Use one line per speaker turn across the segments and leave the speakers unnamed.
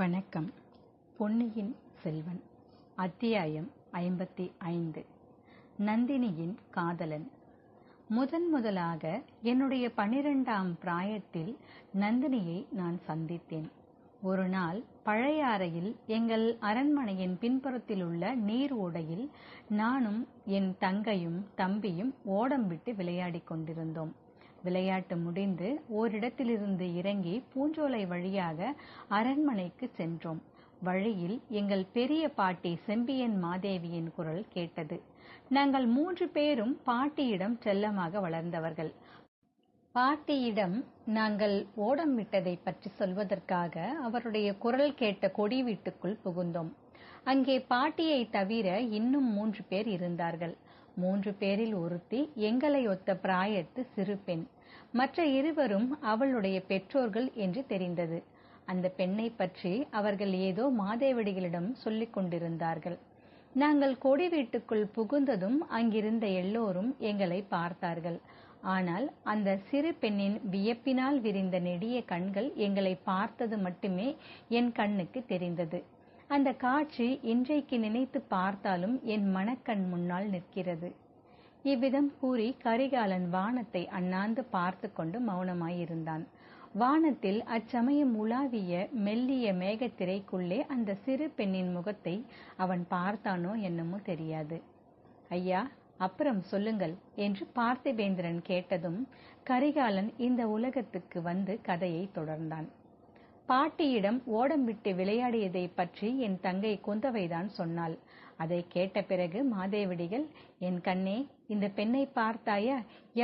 வணக்கம். பொன்னியின் செல்வன் அத்தியாயம் ஐம்பத்தி ஐந்து. நந்தினியின் காதலன். முதன் முதலாக என்னுடைய பனிரெண்டாம் பிராயத்தில் நந்தினியை நான் சந்தித்தேன். ஒரு நாள் பழையாறையில் எங்கள் அரண்மனையின் பின்புறத்தில் உள்ள நீர் ஓடையில் நானும் என் தங்கையும் தம்பியும் ஓடம் விட்டு விளையாடிக் கொண்டிருந்தோம். விளையாட்டு முடிந்து ஓரிடத்திலிருந்து இறங்கி பூஞ்சோலை வழியாக அரண்மனைக்கு சென்றோம். வழியில் எங்கள் பெரிய பாட்டி செம்பியன் மாதேவியின் குரல் கேட்டது. நாங்கள் மூன்று பேரும் பாட்டியிடம் செல்லமாக வளர்ந்தவர்கள். பாட்டியிடம் நாங்கள் ஓடம் விட்டதை பற்றி சொல்வதற்காக அவருடைய குரல் கேட்ட கொடி வீட்டுக்குள் புகுந்தோம். அங்கே பாட்டியை தவிர இன்னும் மூன்று பேர் இருந்தார்கள். மூன்று பேரில் ஒருத்தி எங்களை ஒத்த பிராயத்து சிறு பெண் மற்ற இருவரும் அவளுடைய பெற்றோர்கள் என்று தெரிந்தது. அந்த பெண்ணை பற்றி அவர்கள் ஏதோ மாதேவடிகளிடம் சொல்லிக் கொண்டிருந்தார்கள். நாங்கள் கொடி வீட்டுக்குள் புகுந்ததும் அங்கிருந்த எல்லோரும் எங்களை பார்த்தார்கள். ஆனால் அந்த சிறு பெண்ணின் வியப்பினால் விரிந்த நெடிய கண்கள் எங்களை பார்த்தது மட்டுமே என் கண்ணுக்கு தெரிந்தது. அந்த காட்சி இன்றைக்கு நினைத்து பார்த்தாலும் என் மனக்கண் முன்னால் நிற்கிறது. இவ்விதம் கூறி கரிகாலன் வானத்தை அண்ணாந்து பார்த்து கொண்டு மௌனமாயிருந்தான். வானத்தில் அச்சமயம் உலாவிய மெல்லிய மேகத்திரைக்குள்ளே அந்த சிறு பெண்ணின் முகத்தை அவன் பார்த்தானோ என்னமோ தெரியாது. ஐயா அப்புறம் சொல்லுங்கள் என்று பார்த்திபேந்திரன் கேட்டதும் கரிகாலன் இந்த உலகத்துக்கு வந்து கதையை தொடர்ந்தான். பாட்டியிடம் ஓடம் விட்டு விளையாடியதை பற்றி என் தங்கை குந்தவைதான் சொன்னாள். அதை கேட்ட பிறகு மாதேவடிகள் என் கண்ணே இந்த பெண்ணை பார்த்தாயா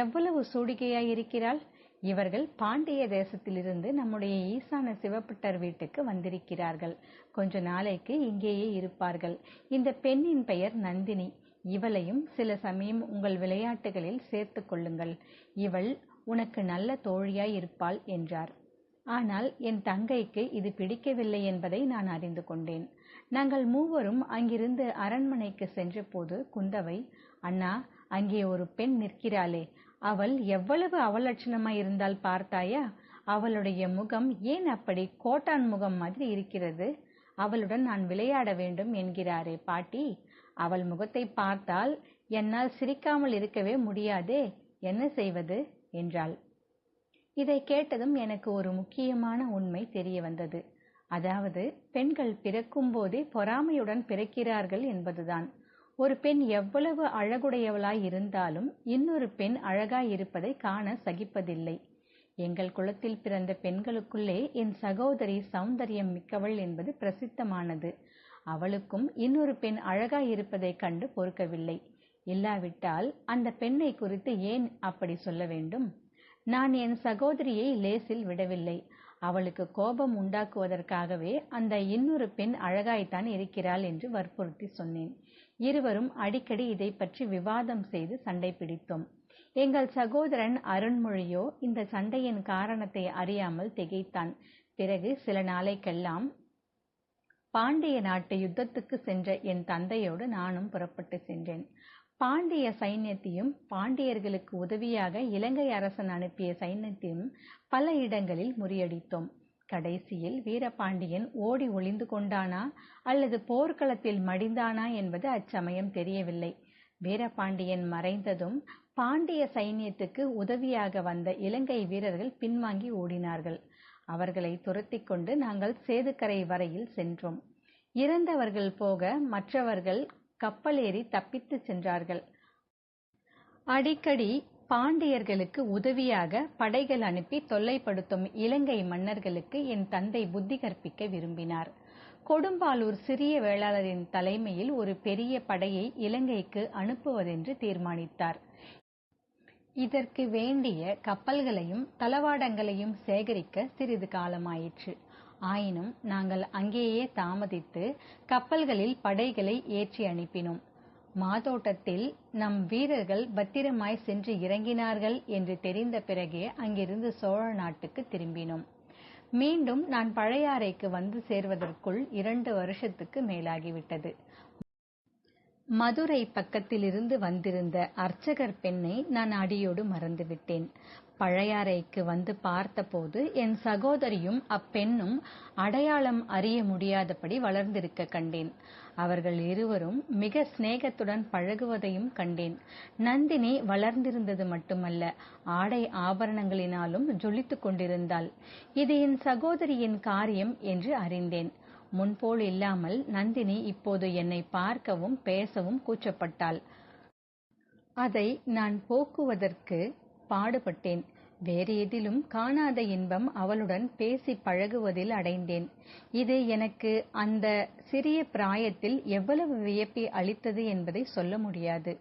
எவ்வளவு சூடிகையாயிருக்கிறாள். இவர்கள் பாண்டிய தேசத்திலிருந்து நம்முடைய ஈசான சிவப்பட்டர் வீட்டுக்கு வந்திருக்கிறார்கள். கொஞ்ச நாளைக்கு இங்கேயே இருப்பார்கள். இந்த பெண்ணின் பெயர் நந்தினி. இவளையும் சில சமயம் உங்கள் விளையாட்டுகளில் சேர்த்துக் கொள்ளுங்கள். இவள் உனக்கு நல்ல தோழியாய் இருப்பாள் என்றார். ஆனால் என் தங்கைக்கு இது பிடிக்கவில்லை என்பதை நான் அறிந்து கொண்டேன். நாங்கள் மூவரும் அங்கிருந்து அரண்மனைக்கு சென்றபோது குந்தவை அண்ணா அங்கே ஒரு பெண் நிற்கிறாளே. அவள் எவ்வளவு அவலட்சணமாய் இருந்தால் பார்த்தாயா? அவளுடைய முகம் ஏன் அப்படி கோட்டான் முகம் மாதிரி இருக்கிறது? அவளுடன் நான் விளையாட வேண்டும் என்கிறாரே பாட்டி. அவள் முகத்தை பார்த்தால் என்னால் சிரிக்காமல் இருக்கவே முடியாதே. என்ன செய்வது? என்றாள். இதை கேட்டதும் எனக்கு ஒரு முக்கியமான உண்மை தெரிய வந்தது. அதாவது பெண்கள் பிறக்கும் போதே பொறாமையுடன் பிறக்கிறார்கள் என்பதுதான். ஒரு பெண் எவ்வளவு அழகுடையவளாய் இருந்தாலும் இன்னொரு பெண் அழகாய் இருப்பதை காண சகிப்பதில்லை. எங்கள் குலத்தில் பிறந்த பெண்களுக்குள்ளே என் சகோதரி சௌந்தரியம் மிக்கவள் என்பது பிரசித்தமானது. அவளுக்கும் இன்னொரு பெண் அழகாய் இருப்பதை கண்டு பொறுக்கவில்லை. இல்லாவிட்டால் அந்த பெண்ணை குறித்து ஏன் அப்படி சொல்ல வேண்டும்? நான் என் சகோதரியை லேசில் விடவில்லை. அவளுக்கு கோபம் உண்டாக்குவதற்காகவே அந்த இன்னொரு பெண் அழகாய்த்தான் இருக்கிறாள் என்று வற்புறுத்தி சொன்னேன். இருவரும் அடிக்கடி இதை பற்றி விவாதம் செய்து சண்டை பிடித்தோம். எங்கள் சகோதரன் அருண்மொழியோ இந்த சண்டையின் காரணத்தை அறியாமல் திகைத்தான். பிறகு சில நாளைக்கெல்லாம் பாண்டிய நாட்டு யுத்தத்துக்கு சென்ற என் தந்தையோடு நானும் புறப்பட்டு சென்றேன். பாண்டிய சைன்யத்தையும் பாண்டியர்களுக்கு உதவியாக இலங்கை அரசன் அனுப்பிய சைன்யத்தையும் பல இடங்களில் முறியடித்தோம். கடைசியில் வீரபாண்டியன் ஓடி ஒளிந்து கொண்டானா அல்லது போர்க்களத்தில் மடிந்தானா என்பது அச்சமயம் தெரியவில்லை. வீரபாண்டியன் மறைந்ததும் பாண்டிய சைன்யத்துக்கு உதவியாக வந்த இலங்கை வீரர்கள் பின்வாங்கி ஓடினார்கள். அவர்களை துரத்தி கொண்டு நாங்கள் சேதுக்கரை வரையில் சென்றோம். இறந்தவர்கள் போக மற்றவர்கள் கப்பல் ஏறி சென்றார்கள். அடிக்கடி பாண்டியர்களுக்கு உதவியாக படைகள் அனுப்பி தொல்லைப்படுத்தும் இலங்கை மன்னர்களுக்கு என் தந்தை புத்தி கற்பிக்க விரும்பினார். கொடும்பாலூர் சிறிய வேளாளரின் தலைமையில் ஒரு பெரிய படையை இலங்கைக்கு அனுப்புவதென்று தீர்மானித்தார். இதற்கு வேண்டிய கப்பல்களையும் தளவாடங்களையும் சேகரிக்க சிறிது காலமாயிற்று. ஆயினும் நாங்கள் அங்கேயே தாமதித்து கப்பல்களில் படைகளை ஏற்றி அனுப்பினோம். மாதோட்டத்தில் நம் வீரர்கள் பத்திரமாய் சென்று இறங்கினார்கள் என்று தெரிந்த பிறகே அங்கிருந்து சோழ நாட்டுக்கு திரும்பினோம். மீண்டும் நான் பழையாறைக்கு வந்து சேர்வதற்குள் இரண்டு வருஷத்துக்கு மேலாகிவிட்டது. மதுரை பக்கத்திலிருந்து வந்திருந்த அர்ச்சகர் பெண்ணை நான் அடியோடு மறந்துவிட்டேன். பழையாறைக்கு வந்து பார்த்தபோது என் சகோதரியும் அப்பெண்ணும் அடையாளம் அறிய முடியாதபடி வளர்ந்திருக்க கண்டேன். அவர்கள் இருவரும் மிக சிநேகத்துடன் பழகுவதையும் கண்டேன். நந்தினி வளர்ந்திருந்தது மட்டுமல்ல ஆடை ஆபரணங்களினாலும் ஜொலித்துக் கொண்டிருந்தாள். இது என் சகோதரியின் காரியம் என்று அறிந்தேன். முன்போல் இல்லாமல் நந்தினி இப்போது என்னை பார்க்கவும் பேசவும் கூச்சப்பட்டாள். அதை நான் போக்குவதற்கு பாடுபட்டேன். வேறு எதிலும் காணாத இன்பம் அவளுடன் பேசி பழகுவதில் அடைந்தேன். இது எனக்கு அந்த சிறிய பிராயத்தில் எவ்வளவு வியப்பை அளித்தது என்பதை சொல்ல முடியாது.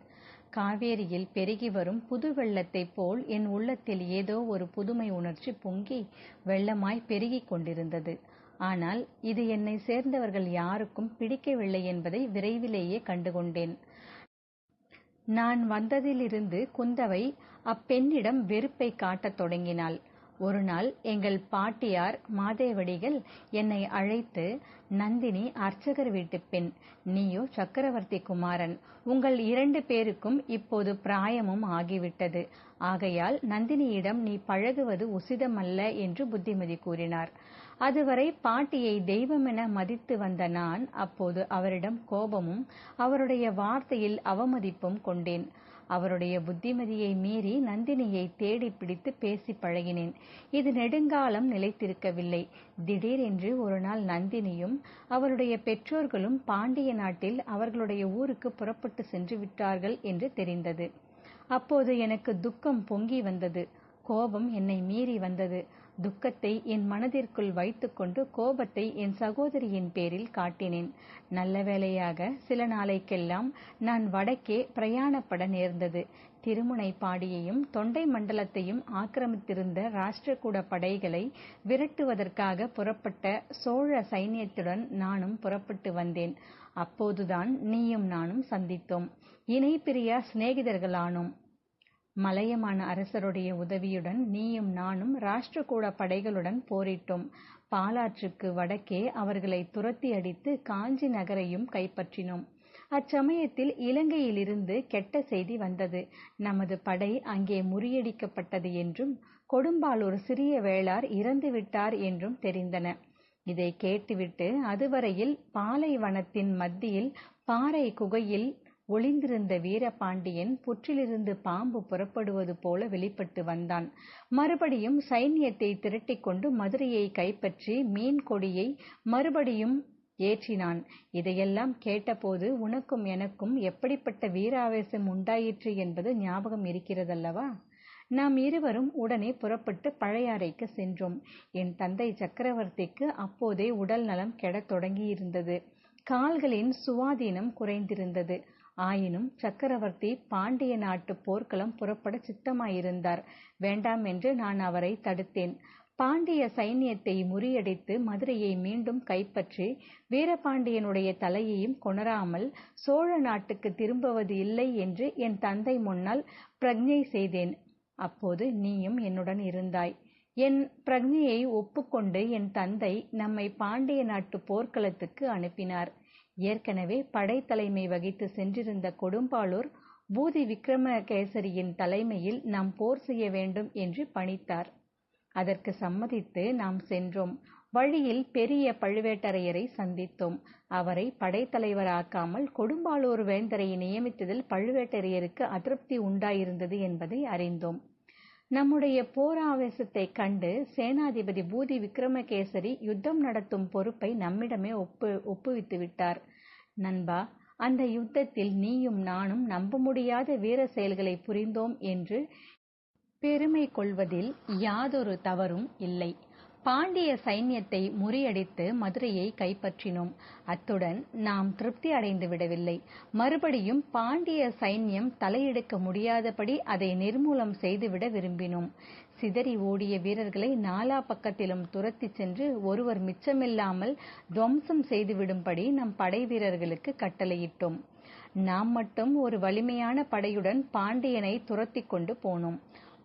காவேரியில் பெருகி வரும் புது வெள்ளத்தைப் போல் என் உள்ளத்தில் ஏதோ ஒரு புதுமை உணர்ச்சி பொங்கி வெள்ளமாய் பெருகிக் கொண்டிருந்தது. ஆனால் இது என்னை சேர்ந்தவர்கள் யாருக்கும் பிடிக்கவில்லை என்பதை விரைவிலேயே கண்டுகொண்டேன். நான் வந்ததிலிருந்து குந்தவை அப்பெண்ணிடம் வெறுப்பை காட்டத் தொடங்கினாள். ஒரு நாள் எங்கள் பாட்டியார் மாதேவடிகள் என்னை அழைத்து நந்தினி அர்ச்சகர் வீட்டுப் பெண் நீயோ சக்கரவர்த்தி குமாரன். உங்கள் இரண்டு பேருக்கும் இப்போது பிராயமும் ஆகிவிட்டது. ஆகையால் நந்தினியிடம் நீ பழகுவது உசிதமல்ல என்று புத்திமதி கூறினார். அதுவரை பாட்டியை தெய்வமென மதித்து வந்த நான் அப்போது அவரிடம் கோபமும் அவருடைய வார்த்தையில் அவமதிப்பும் கொண்டேன். அவருடைய புத்திமதியை மீறி நந்தினியை தேடி பிடித்து பேசி பழகினேன். இது நெடுங்காலம் நிலைத்திருக்கவில்லை. திடீரென்று ஒரு நாள் நந்தினியும் அவருடைய பெற்றோர்களும் பாண்டிய நாட்டில் அவர்களுடைய ஊருக்கு புறப்பட்டு சென்று விட்டார்கள் என்று தெரிந்தது. அப்போது எனக்கு துக்கம் பொங்கி வந்தது. கோபம் என்னை மீறி வந்தது. துக்கத்தை என் மனதிற்குள் வைத்துக்கொண்டு கோபத்தை என் சகோதரியின் பேரில் காட்டினேன். நல்ல வேளையாக சில நாளைக்கெல்லாம் நான் வடக்கே பிரயாணப்பட நேர்ந்தது. திருமுனைப்பாடியையும் தொண்டை மண்டலத்தையும் ஆக்கிரமித்திருந்த ராஷ்டிரகூட படைகளை விரட்டுவதற்காக புறப்பட்ட சோழ சைன்யத்துடன் நானும் புறப்பட்டு வந்தேன். அப்போதுதான் நீயும் நானும் சந்தித்தோம். இணை பிரியா சிநேகிதர்களானோம். மலையமான அரசருடைய உதவியுடன் நீயும் நானும் ராஷ்டிரகூட படைகளுடன் போரிட்டோம். பாலாற்றுக்கு வடக்கே அவர்களை துரத்தி அடித்து காஞ்சி நகரையும் கைப்பற்றினோம். அச்சமயத்தில் இலங்கையிலிருந்து கெட்ட செய்தி வந்தது. நமது படை அங்கே முறியடிக்கப்பட்டது என்றும் கொடும்பாலூர் சிறிய வேளார் இறந்துவிட்டார் என்றும் தெரிந்தன. இதை கேட்டுவிட்டு அதுவரையில் பாலைவனத்தின் மத்தியில் பாறை குகையில் ஒளிந்திருந்த வீரபாண்டியன் புற்றிலிருந்து பாம்பு புறப்படுவது போல வெளிப்பட்டு வந்தான். மறுபடியும் சைன்யத்தை திரட்டிக் கொண்டு மதுரையை கைப்பற்றி மீன் கொடியை மறுபடியும் ஏற்றினான். இதையெல்லாம் கேட்டபோது உனக்கும் எனக்கும் எப்படிப்பட்ட வீராவேசம் உண்டாயிற்று என்பது ஞாபகம் இருக்கிறதல்லவா? நாம் இருவரும் உடனே புறப்பட்டு பழையாறைக்கு சென்றோம். என் தந்தை சக்கரவர்த்திக்கு அப்போதே உடல் நலம் கெடத் தொடங்கியிருந்தது. கால்களின் சுவாதீனம் குறைந்திருந்தது. ஆயினும் சக்கரவர்த்தி பாண்டிய நாட்டு போர்க்களம் புறப்பட சித்தமாயிருந்தார். வேண்டாம் என்று நான் அவரை தடுத்தேன். பாண்டிய சைன்யத்தை முறியடித்து மதுரையை மீண்டும் கைப்பற்றி வீரபாண்டியனுடைய தலையையும் கொணராமல் சோழ நாட்டுக்கு திரும்புவது இல்லை என்று என் தந்தை முன்னால் பிரக்ஞை செய்தேன். அப்போது நீயும் என்னுடன் இருந்தாய். என் பிரக்ஞையை ஒப்புக்கொண்டு என் தந்தை நம்மை பாண்டிய நாட்டு போர்க்களத்துக்கு அனுப்பினார். ஏற்கனவே படைத்தலைமை வகித்து சென்றிருந்த கொடும்பாளூர் பூதி விக்ரமகேசரியின் தலைமையில் நாம் போர் செய்ய வேண்டும் என்று பணித்தார். அதற்கு சம்மதித்து நாம் சென்றோம். வழியில் பெரிய பழுவேட்டரையரை சந்தித்தோம். அவரை படைத்தலைவராக்காமல் கொடும்பாளூர் வேந்தரை நியமித்ததில் பழுவேட்டரையருக்கு அதிருப்தி உண்டாயிருந்தது என்பதை அறிந்தோம். நம்முடைய போராவேசத்தைக் கண்டு சேனாதிபதி பூதி விக்ரமகேசரி யுத்தம் நடத்தும் பொறுப்பை நம்மிடமே ஒப்பு ஒப்புவித்து விட்டார். நண்பா அந்த யுத்தத்தில் நீயும் நானும் நம்ப முடியாத வீர செயல்களை புரிந்தோம் என்று பெருமை கொள்வதில் யாதொரு தவறும் இல்லை. பாண்டிய சைன்யத்தை முறியடித்து மதுரையை கைப்பற்றினோம். அத்துடன் நாம் திருப்தி அடைந்து விடவில்லை. மறுபடியும் பாண்டிய சைன்யம் தலையெடுக்க முடியாதபடி அதை நிர்மூலம் செய்துவிட விரும்பினோம். சிதறி ஓடிய வீரர்களை நாலா பக்கத்திலும் துரத்தி சென்று ஒருவர் மிச்சமில்லாமல் துவம்சம் செய்துவிடும்படி நம் படை வீரர்களுக்கு கட்டளையிட்டோம். நாம் மட்டும் ஒரு வலிமையான படையுடன் பாண்டியனை துரத்தி கொண்டு போனோம்.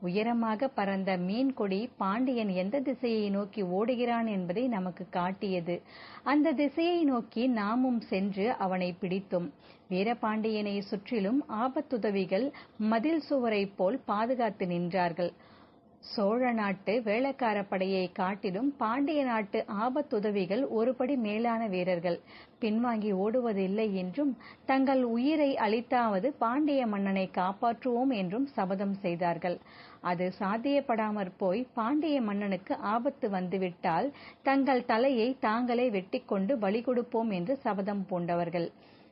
உயரமாக பறந்த மீன் கொடி பாண்டியன் எந்த திசையை நோக்கி ஓடுகிறான் என்பதை நமக்கு காட்டியது அந்த திசையை நோக்கி நாமும் சென்று அவனை பிடித்தோம் வீரபாண்டியனை சுற்றிலும் ஆபத்துதவிகள் மதில் சுவரைப் போல் பாதுகாத்து நின்றார்கள் சோழ நாட்டு வேளக்காரப் படையைக் காட்டிலும் பாண்டிய நாட்டு ஆபத்துதவிகள் ஒருபடி மேலான வீரர்கள். பின்வாங்கி ஓடுவதில்லை என்றும் தங்கள் உயிரை அளித்தாவது பாண்டிய மன்னனைக் காப்பாற்றுவோம் என்றும் சபதம் செய்தார்கள். அது சாத்தியப்படாமற் போய் பாண்டிய மன்னனுக்கு ஆபத்து வந்துவிட்டால் தங்கள் தலையை தாங்களே வெட்டிக்கொண்டு பலி கொடுப்போம் என்று சபதம் பூண்டவர்கள்.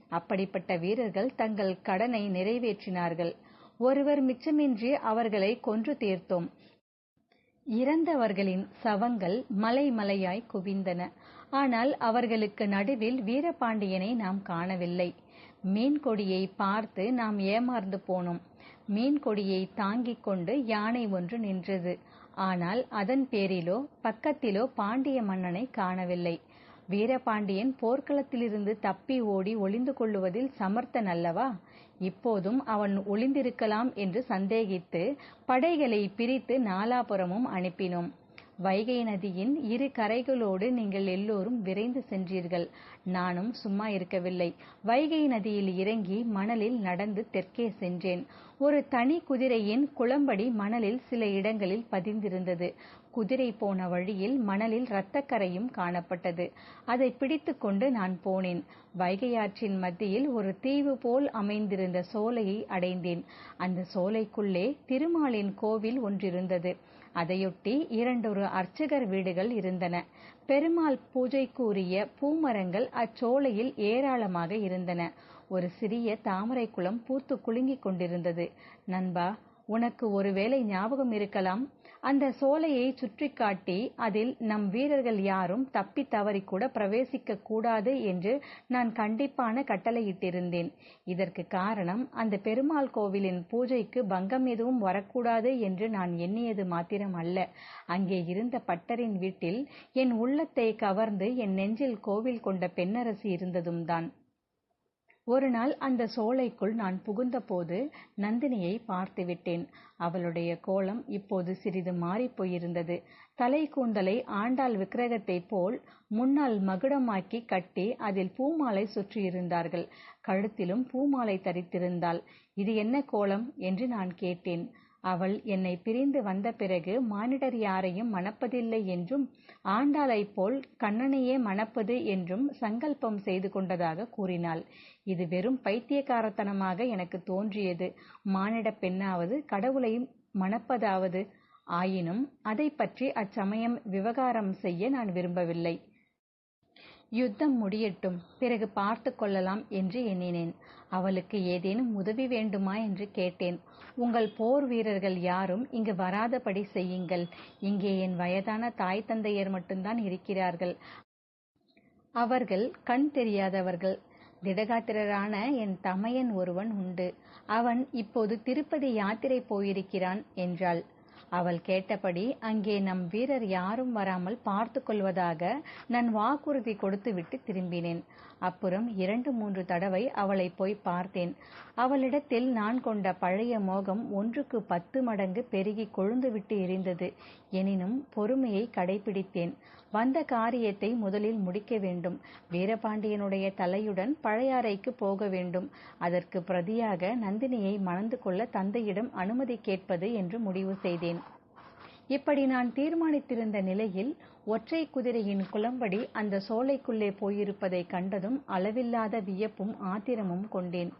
அப்படிப்பட்ட வீரர்கள் தங்கள் கடனை நிறைவேற்றினார்கள். ஒருவர் மிச்சமின்றி அவர்களை கொன்று தீர்த்தோம். இறந்தவர்களின் சவங்கள் மலை மலையாய் குவிந்தன. ஆனால் அவர்களுக்கு நடுவில் வீரபாண்டியனை நாம் காணவில்லை. மீன்கொடியை பார்த்து நாம் ஏமார்ந்து போனோம். மீன்கொடியைத் தாங்கிக் கொண்டு யானை ஒன்று நின்றது. ஆனால் அதன் பேரிலோ பக்கத்திலோ பாண்டிய மன்னனைக் காணவில்லை. வீரபாண்டியன் போர்க்களத்திலிருந்து தப்பி ஓடி ஒளிந்து கொள்ளுவதில் சமர்த்தன் அல்லவா? இப்போதும் அவன் ஒளிந்திருக்கலாம் என்று சந்தேகித்து படைகளைப் பிரித்து நாலாபுறமும் அனுப்பினோம். வைகை நதியின் இரு கரைகளோடு நீங்கள் எல்லோரும் விரைந்து சென்றீர்கள். நானும் சும்மா இருக்கவில்லை. வைகை நதியில் இறங்கி மணலில் நடந்து தெற்கே சென்றேன். ஒரு தனி குதிரையின் குளம்படி மணலில் சில இடங்களில் பதிந்திருந்தது. குதிரை போன வழியில் மணலில் இரத்தக்கரையும் காணப்பட்டது. அதைப் பிடித்துக்கொண்டு நான் போனேன். வைகையாற்றின் மத்தியில் ஒரு தீவு போல் அமைந்திருந்த சோலையை அடைந்தேன். அந்த சோலைக்குள்ளே திருமாலின் கோவில் ஒன்றிருந்தது. அதையொட்டி இரண்டொரு அர்ச்சகர் வீடுகள் இருந்தன. பெருமாள் பூஜைக்குரிய பூமரங்கள் அச்சோலையில் ஏராளமாக இருந்தன. ஒரு சிறிய தாமரைக்குளம் பூத்துக் குலுங்கிக் கொண்டிருந்தது. நண்பா, உனக்கு ஒருவேளை ஞாபகம் இருக்கலாம். அந்தச் சோலையைச் சுற்றி காட்டி அதில் நம் வீரர்கள் யாரும் தப்பித் தவறிக்கூட பிரவேசிக்க கூடாது என்று நான் கண்டிப்பான கட்டளையிட்டிருந்தேன். இதற்குக் காரணம் அந்தப் பெருமாள் கோவிலின் பூஜைக்கு பங்கம் எதுவும் வரக்கூடாது என்று நான் எண்ணியது மாத்திரம் அல்ல அங்கே இருந்த பட்டரின் வீட்டில் என் உள்ளத்தைக் கவர்ந்து என் நெஞ்சில் கோவில் கொண்ட பெண்ணரசி இருந்ததும் தான் ஒரு நாள் அந்த சோலைக்குள் நான் புகுந்தபோது நந்தினியைப் பார்த்துவிட்டேன். அவளுடைய கோலம் இப்போது சிறிது மாறிப் போயிருந்தது. தலைக்கூந்தலை ஆண்டாள் விக்கிரகத்தைப் போல் முன்னால் மகுடமாக்கிக் கட்டி அதில் பூமாலை சுற்றியிருந்தார்கள். கழுத்திலும் பூமாலை தரித்திருந்தாள். இது என்ன கோலம்? என்று நான் கேட்டேன். அவள் என்னைப் பிரிந்து வந்த பிறகு மானிடர் யாரையும் மணப்பதில்லை என்றும் ஆண்டாளைப் போல் கண்ணனையே மணப்பது என்றும் சங்கல்பம் செய்து கொண்டதாகக் கூறினாள். இது வெறும் பைத்தியக்காரத்தனமாக எனக்குத் தோன்றியது. மானிடப் பெண்ணாவது கடவுளை மணப்பதாவது? ஆயினும் அதைப்பற்றி அச்சமயம் விவகாரம் செய்ய நான் விரும்பவில்லை. யுத்தம் முடியட்டும். பிறகு பார்த்து கொள்ளலாம் என்று எண்ணினேன். அவளுக்கு ஏதேனும் உதவி வேண்டுமா என்று கேட்டேன். உங்கள் போர் வீரர்கள் யாரும் இங்கு வராதபடி செய்யுங்கள். இங்கே என் வயதான தாய் தந்தையர் மட்டும்தான் இருக்கிறார்கள். அவர்கள் கண் தெரியாதவர்கள். திடகாத்திரரான என் தமையன் ஒருவன் உண்டு. அவன் இப்போது திருப்பதி யாத்திரை போயிருக்கிறான் என்றாள். அவள் கேட்டபடி அங்கே நம் வீரர் யாரும் வராமல் பார்த்துக் கொள்வதாக நான் வாக்குறுதி கொடுத்துவிட்டு திரும்பினேன். அப்புறம் இரண்டு மூன்று தடவை அவளை போய் பார்த்தேன். அவளிடத்தில் நான் கொண்ட பழைய மோகம் ஒன்றுக்கு பத்து மடங்கு பெருகி கொழுந்துவிட்டு எரிந்தது. எனினும் பொறுமையை கடைபிடித்தேன் வந்த காரியத்தை முதலில் முடிக்க வேண்டும். வீரபாண்டியனுடைய தலையுடன் பழையாறைக்கு போக வேண்டும். அதற்கு பிரதியாக நந்தினியை மணந்து கொள்ள தந்தையிடம் அனுமதி கேட்பது என்று முடிவு செய்தேன். இப்படி நான் தீர்மானித்திருந்த நிலையில் ஒற்றை குதிரையின் குளம்படி அந்த சோலைக்குள்ளே போயிருப்பதைக் கண்டதும் அளவில்லாத வியப்பும் ஆத்திரமும் கொண்டேன்.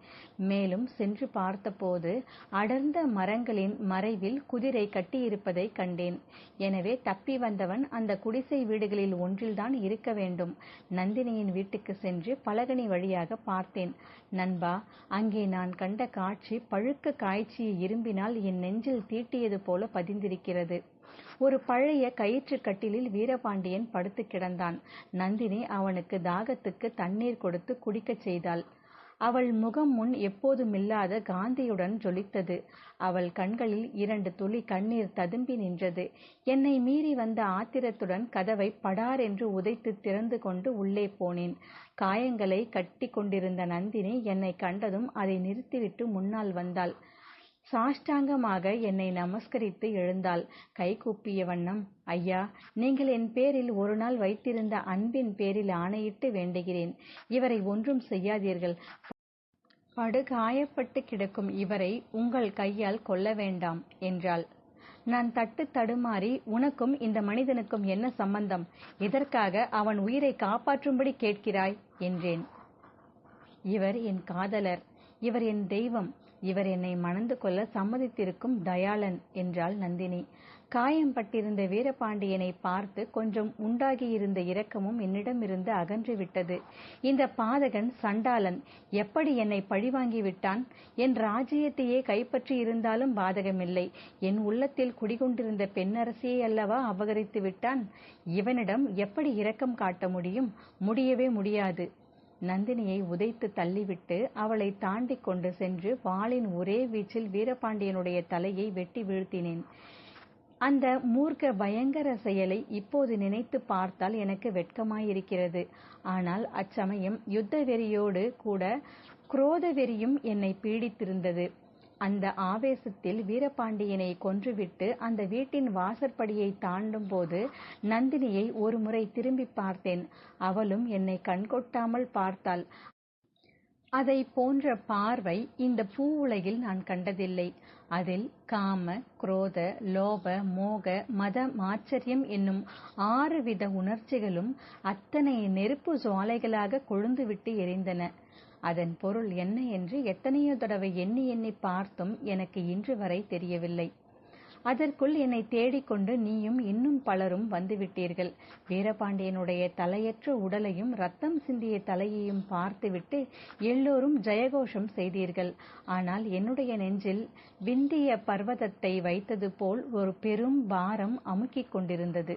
மேலும் சென்று பார்த்தபோது அடர்ந்த மரங்களின் மறைவில் குதிரை கட்டியிருப்பதைக் கண்டேன். எனவே தப்பி வந்தவன் அந்த குடிசை வீடுகளில் ஒன்றில்தான் இருக்க வேண்டும். நந்தினியின் வீட்டுக்குச் சென்று பலகனி வழியாகப் பார்த்தேன். நண்பா, அங்கே நான் கண்ட காட்சி பழுக்க காய்ச்சிய இரும்பினால் என் நெஞ்சில் தீட்டியது போல பதிந்திருக்கிறது. ஒரு பழைய கயிற்றுக் கட்டிலில் வீரபாண்டியன் படுத்துக் கிடந்தான். நந்தினி அவனுக்கு தாகத்துக்கு தண்ணீர் கொடுத்து குடிக்கச் செய்தாள். அவள் முகம் முன் எப்போதுமில்லாத காந்தியுடன் ஜொலித்தது. அவள் கண்களில் இரண்டு துளி கண்ணீர் ததும்பி நின்றது. என்னை மீறி வந்த ஆத்திரத்துடன் கதவைப் படாரென்று உதைத்து திறந்து கொண்டு உள்ளே போனேன். காயங்களை கட்டிக் கொண்டிருந்த நந்தினி என்னைக் கண்டதும் அதை நிறுத்திவிட்டு முன்னால் வந்தாள். சாஷ்டாங்கமாக என்னை நமஸ்கரித்து எழுந்தாள். கைகூப்பிய வண்ணம், ஐயா, நீங்கள் என் பேரில் ஒரு நாள் வைத்திருந்த அன்பின் பேரில் ஆணையிட்டு வேண்டுகிறேன். இவரை ஒன்றும் செய்யாதீர்கள். படுகாயப்பட்டு கிடக்கும் இவரை உங்கள் கையால் கொல்ல வேண்டாம் என்றாள். நான் தட்டு தடுமாறி உனக்கும் இந்த மனிதனுக்கும் என்ன சம்பந்தம் எதற்காக அவன் உயிரை காப்பாற்றும்படி கேட்கிறாய் என்றேன் இவர் என் காதலர் இவர் என் தெய்வம் இவர் என்னை மணந்து கொள்ள சம்மதித்திருக்கும் தயாளன் என்றாள் நந்தினி. காயம்பட்டிருந்த வீரபாண்டியனை பார்த்து கொஞ்சம் உண்டாகியிருந்த இரக்கமும் என்னிடமிருந்து அகன்றுவிட்டது. இந்த பாதகன் சண்டாளன் எப்படி என்னை பழிவாங்கி விட்டான்? என் ராஜ்யத்தையே கைப்பற்றி இருந்தாலும் பாதகமில்லை. என் உள்ளத்தில் குடிகொண்டிருந்த பெண்ணரசியை அல்லவா அபகரித்து விட்டான்? இவனிடம் எப்படி இரக்கம் காட்ட முடியும்? முடியவே முடியாது. நந்தினியை உதைத்து தள்ளிவிட்டு அவளை தாண்டி கொண்டு சென்று வாளின் ஒரே வீச்சில் வீரபாண்டியனுடைய தலையை வெட்டி வீழ்த்தினேன். அந்த மூர்க்க பயங்கர செயலை இப்போது நினைத்து பார்த்தால் எனக்கு வெட்கமாயிருக்கிறது. ஆனால் அச்சமயம் யுத்த வெறியோடு கூட குரோத வெறியும் என்னை பீடித்திருந்தது. அந்த ஆவேசத்தில் வீரபாண்டியனை கொன்றுவிட்டு அந்த வீட்டின் வாசற்படியை தாண்டும் போது நந்தினியை ஒரு முறை திரும்பி பார்த்தேன். அவளும் என்னை கண்கொட்டாமல் பார்த்தாள். அதை போன்ற பார்வை இந்த பூ உலகில் நான் கண்டதில்லை. அதில் காம குரோத லோப மோக மத மாச்சரியம் என்னும் ஆறு வித உணர்ச்சிகளும் அத்தனை நெருப்பு ஜுவாலைகளாக கொழுந்துவிட்டு எரிந்தன. அதன் பொருள் என்ன என்று எத்தனையோ தடவை எண்ணி எண்ணி பார்த்தும் எனக்கு இன்று வரை தெரியவில்லை. அதற்குள் என்னை தேடிக்கொண்டு நீயும் இன்னும் பலரும் வந்துவிட்டீர்கள். வீரபாண்டியனுடைய தலையற்ற உடலையும் ரத்தம் சிந்திய தலையையும் பார்த்துவிட்டு எல்லோரும் ஜெயகோஷம் செய்தீர்கள். ஆனால் என்னுடைய நெஞ்சில் விந்திய பர்வதத்தை வைத்தது போல் ஒரு பெரும் பாரம் அமுக்கிக் கொண்டிருந்தது.